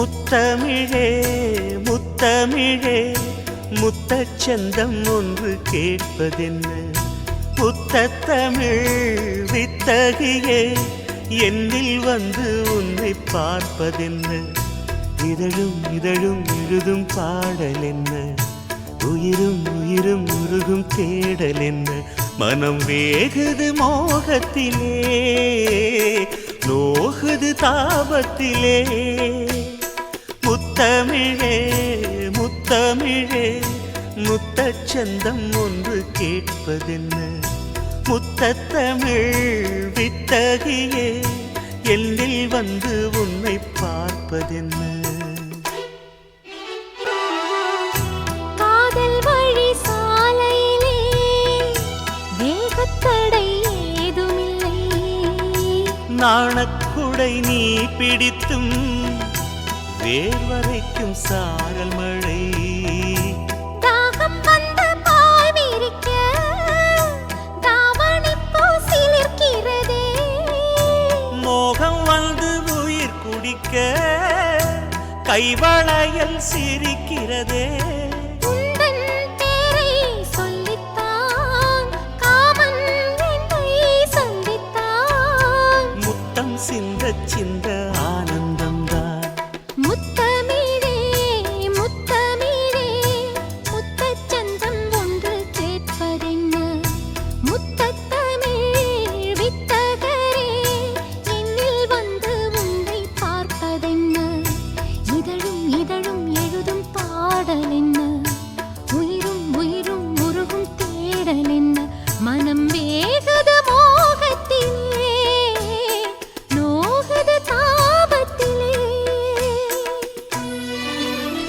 முத்தமிழே முத்தமிழே முத்தச்சந்தம் ஒன்று கேட்பதென்ன? புத்தத்தமிழ் வித்தகியே என்னில் வந்து உன்னை பார்ப்பதென்ன? இதழும் இதழும் எழுதும் பாடல் என்ன உயிரும் உயிரும் உருகும் தேடல் என்ன மனம் வேகுது மோகத்திலே நோகுது தாபத்திலே. முத்தமிழே முத்தமிழே முத்தச்சந்தம் ஒன்று கேட்பதென்ன? முத்தத்தமிழ் வித்தகியே எல்லில் வந்து உன்னை பார்ப்பதென்ன? காதல் வழி சாலையிலே வேகத்தடை ஏதுமில்லை. நாணக்குடை நீ பிடித்தும் வேர்வரைக்கும் சாரல் மழை. மோகம் வந்து உயிர் குடிக்க கைவளையல் சிரிக்கிறதே. சிந்த சிந்த ஆனந்த